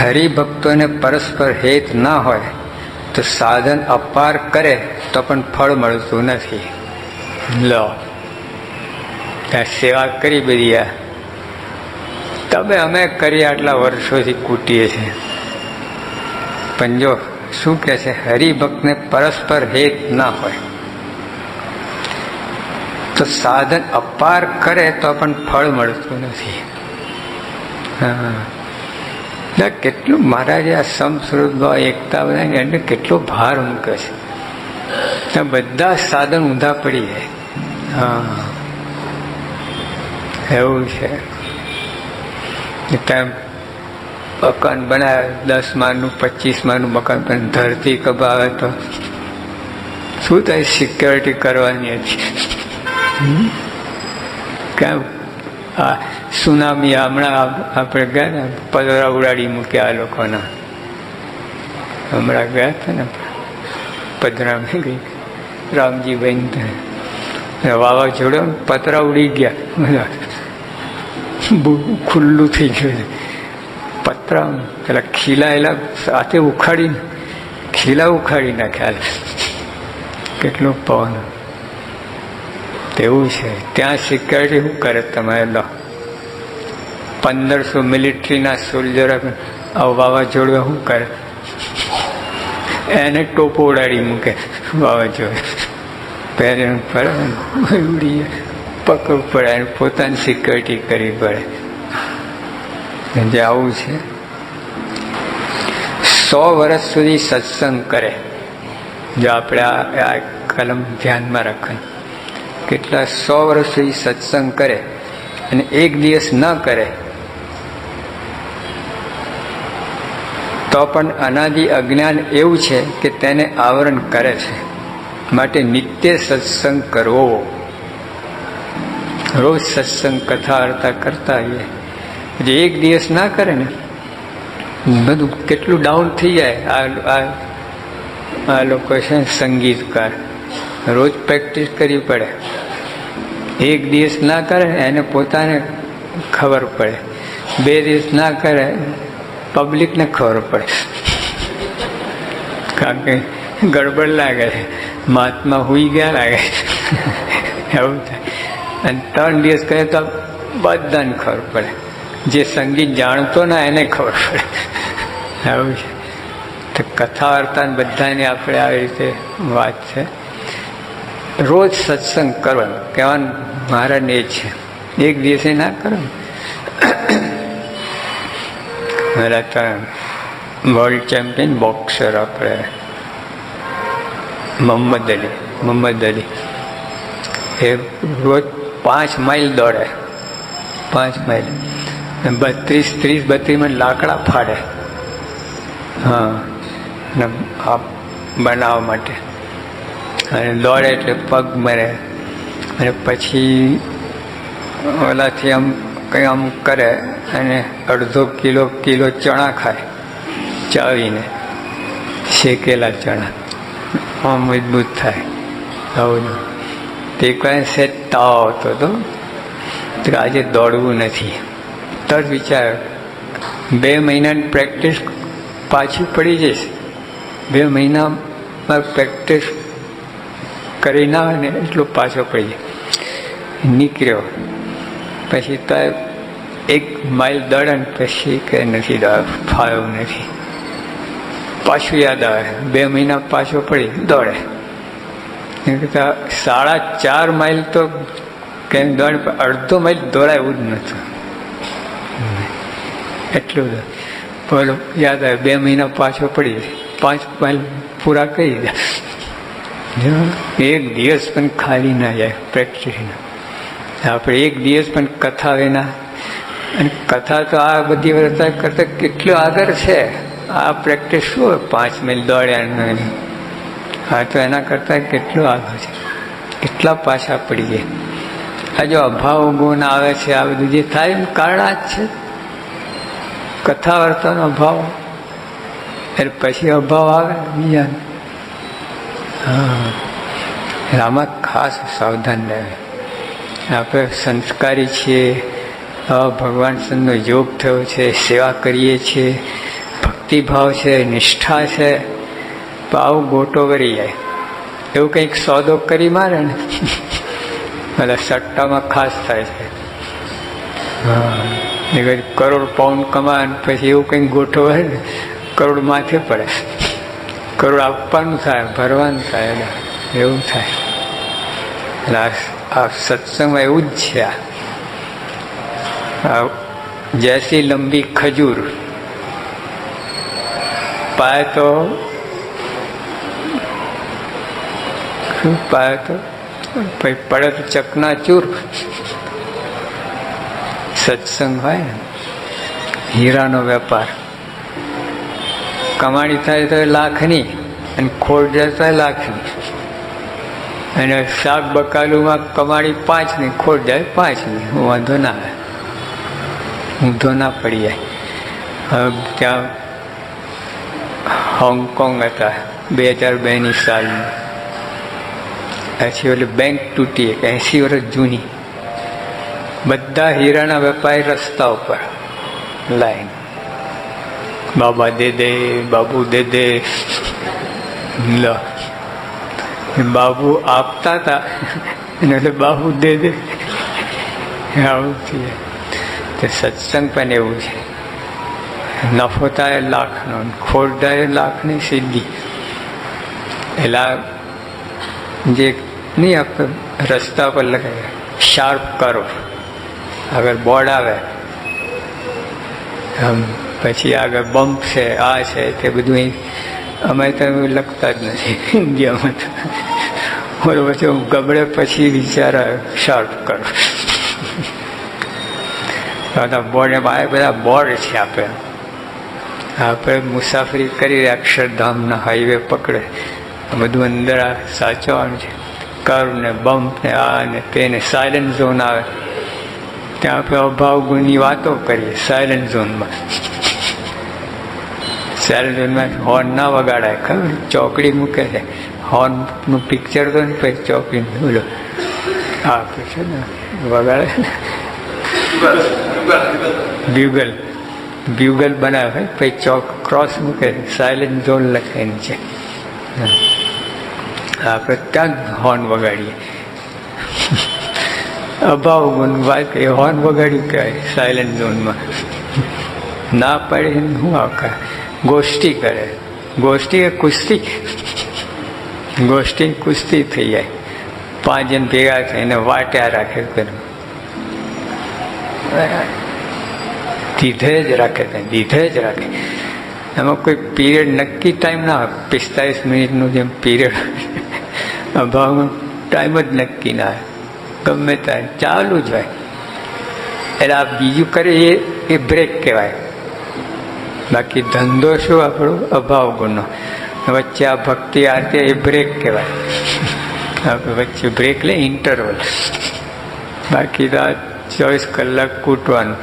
હરિભક્તોને પરસ્પર હેત ના હોય, તો સાધન અપાર કરે તો પણ ફળ મળતું નથી. લો ત્યાં સેવા કરી બધી આ. તમે અમે કરી આટલા વર્ષોથી કૂટીએ છીએ પણ જો શું કે છે, હરિભક્તને પરસ્પર હેત ના હોય, તો સાધન અપાર કરે તો પણ ફળ મળતું નથી. હા. ના કેટલું મહારાજે આ સમસ્વરૂપમાં એકતા બધા એને કેટલો ભાર મૂકે છે. ત્યાં બધા સાધન ઊંધા પડી જાય. હા. એવું છે. ત્યાં મકાન બનાવે, દસ માળનું, પચીસ માળનું મકાન, પણ ધરતી કબાવે તો શું થાય? સિક્યોરિટી કરવાની હતી કેમ? આ સુનામી હમણાં આપણે ગયા ને પદરા ઉડાડી મૂક્યા આ લોકોના. હમણાં ગયા હતા ને પદરામાં ગઈ. રામજી બહેન વાવાઝોડો પતરા ઉડી ગયા. બધા ખુલ્લું થઈ ગયું પતરા પેલા ખીલાયેલા સાથે ઉખાડીને, ખીલા ઉખાડી નાખ્યા કેટલું પવન. તેવું છે. ત્યાં સિક્યોરિટી શું કરે તમારે? લો. પંદરસો મિલિટરીના સોલ્જર વાવાઝોડું શું કરે? એને ટોપો ઉડાડી મૂકે, વાવાઝોડું. પહેરે પડે, ઉડીએ, પકડ પડે પોતાની સિક્યોરિટી કરવી પડે. જે આવું છે, સો વર્ષ સુધી સત્સંગ કરે. જો આપણે આ કલમ ધ્યાનમાં રાખવાની. કેટલા સો વર્ષ સુધી સત્સંગ કરે અને એક દિવસ ન કરે તો પણ અનાદિ અજ્ઞાન એવું છે કે તેને આવરણ કરે છે. માટે નિત્ય સત્સંગ કરવો. રોજ સત્સંગ કથા અર્થા કરતા આવીએ. જે એક દિવસ ના કરે ને, બધું કેટલું ડાઉન થઈ જાય. આ આ લોકો છે સંગીતકાર. રોજ પ્રેક્ટિસ કરવી પડે. એક દિવસ ના કરે એને પોતાને ખબર પડે. બે દિવસ ના કરે પબ્લિકને ખબર પડે. કારણ કે ગડબડ લાગે છે. મહાત્મા હુઈ ગયા લાગે એવું થાય. અને ત્રણ દિવસ કરે તો બધાને ખબર પડે. જે સંગીત જાણતો ના એને ખબર પડે. એવું છે. તો કથા વાર્તા બધાને આપણે આવી રીતે વાત છે. રોજ સત્સંગ કરવાનો. કહેવાનું મારા એ છે. એક દિવસે ના કરો વર્લ્ડ ચેમ્પિયન બોક્સર આપણે. મોહમ્મદ અલી મોહમ્મદ અલી. એ રોજ પાંચ માઇલ દોડે. પાંચ માઇલ. બત્રીસ, ત્રીસ બત્રીસમાં લાકડા ફાડે. હા. આ બનાવવા માટે. અને દોડે એટલે પગ મરે. અને પછી ઓલાથી આમ કંઈ આમ કરે અને અડધો કિલો કિલો ચણા ખાય, ચાવીને, શેકેલા ચણા. આમ મજબૂત થાય. આવું તે કહે સેજ તાવ આવતો હતો. તો આજે દોડવું નથી. તરત વિચાર, બે મહિનાની પ્રેક્ટિસ પાછી પડી જશે. બે મહિનામાં પ્રેક્ટિસ કરી ના હોય ને, એટલો પાછો પડી જાય. નીકળ્યો. પછી તો એક માઇલ દોડે ને પછી કે નથી ફાવ્યું નથી. પાછું યાદ આવે. બે મહિના પાછો પડી, દોડે. એમ કહેતા, સાડા ચાર માઇલ તો કેમ દોડ અડધો માઇલ દોડાયું જ નહોતું એટલું બોલો, યાદ આવે, બે મહિના પાછો પડી, પાંચ માઇલ પૂરા કરી દે એક દિવસ પણ ખાલી ના જાય પ્રેક્ટિસના આપણે એક દિવસ પણ કથા વિના, અને કથા તો આ બધી વર્તા કરતા કેટલો આગળ છે. આ પ્રેક્ટિસ શું હોય? પાંચ મિલ દોડ્યા હા, તો એના કરતાં કેટલું આગળ છે. કેટલા પાછા પડીએ આ જો અભાવ ગુણ આવે છે, આ બધું જે થાય એનું કારણ જ છે. કથા વાર્તાનો અભાવ. એટલે પછી અભાવ આવે બીજાને. હા. આમાં ખાસ સાવધાન રહે આપણે સંસ્કારી છીએ ભગવાન સંતનો યોગ થયો છે, સેવા કરીએ છીએ, ભક્તિભાવ છે, નિષ્ઠા છે તો આવું ગોટો કરી જાય. એવું કંઈક સોદો કરી મારે ને? એટલે સટ્ટામાં ખાસ થાય છે. હા. કરોડ પાઉન્ડ કમાય ને પછી એવું કંઈક ગોઠવે ને, કરોડ માથે પડે. કરોડ આપવાનું થાય, ભરવાનું થાય, એટલે એવું થાય. એટલે આ સત્સંગમાં એવું જ છે આ. જૈસી લંબી ખજૂર. પાય તો શું પાય તો? પછી પડે તો ચકના ચૂર. સત્સંગ હોય ને. હીરાનો વેપાર. કમાણી થાય તો લાખની, અને ખોટ જાય તો લાખની. અને શાક બકાલુમાં કમાણી પાંચની ખોટ જાય પાંચની વાંધો ના આવે. ઊંધો ના પડી જાય. હવે ત્યાં હોંગકોંગ હતા, બે હજાર બેની સાલની પછી ઓલી બેંક તૂટી એક, એંસી વર્ષ જૂની. બધા હીરાના વેપારી રસ્તા ઉપર લાઈન. બાબા દે દે, બાબુ દે દે, લ. બાબુ આપતા હતા એને એટલે બાબુ દે દે. આવું થયું તે સત્સંગ પણ એવું છે. નફો થાય લાખનો ખોટ લાખની સિદ્ધિ. એલા જે નહીં આપણે રસ્તા પર લગાવે. શાર્પ કરો. આગળ બોર્ડ આવે. પછી આગળ બમ્પ છે, આ છે, તે બધું અમે તો લખતા જ નથી ઇન્ડિયામાં તો. બરોબર છે હું ગબડે પછી વિચાર શાર્પ કરો. બધા બોર્ડ આ બધા બોર્ડ છે આપણે આપણે મુસાફરી કરી અક્ષરધામના હાઈવે પકડે. બધું અંદર આ સાચવાનું છે. કર્વ ને બમ્પ ને આ ને તેને સાયલન્ટ ઝોન આવે. ત્યાં આપણે અભાવ ગુણની વાતો કરીએ સાયલન્ટ ઝોનમાં સાયલન્ટ ઝોનમાં હોર્ન ના વગાડાય, ખબર? ચોકડી મૂકે છે. હોર્નનું પિક્ચર તો ને પછી ચોકડી બોલો. હા ને, વગાડે બ્યુગલ બ્યુગલ બનાવે પછી ચોક ક્રોસ મૂકે સાયલન્ટ ઝોન લખે છે આપણે ત્યાં હોર્ન વગાડીએ. અભાવ ગુણ વાત એ હોર્ન વગાડ્યું કહેવાય સાયલન્ટ ઝોનમાં ના પડે શું આખા. ગોષ્ઠી કરે. ગોષ્ઠી એ કુસ્તી. ગોષ્ઠી કુસ્તી થઈ જાય. પાંચ જણ ભેગા થઈને વાટ્યા રાખે દીધે જ રાખે દીધે જ રાખે. એમાં કોઈ પીરિયડ નક્કી ટાઈમ ના હોય. પિસ્તાલીસ મિનિટનું જેમ પીરિયડ અભાવમાં ટાઈમ જ નક્કી ના હોય. ગમે ત્યાં, ચાલુ જ હોય. એટલે આ બીજું કરે એ એ બ્રેક કહેવાય. બાકી ધંધો શું આપણો? અભાવ ગુનો. વચ્ચે આ ભક્તિ આરતી એ બ્રેક કહેવાય. વચ્ચે બ્રેક લે ઇન્ટરવલ બાકી તો ચોવીસ કલાક કૂટવાનું.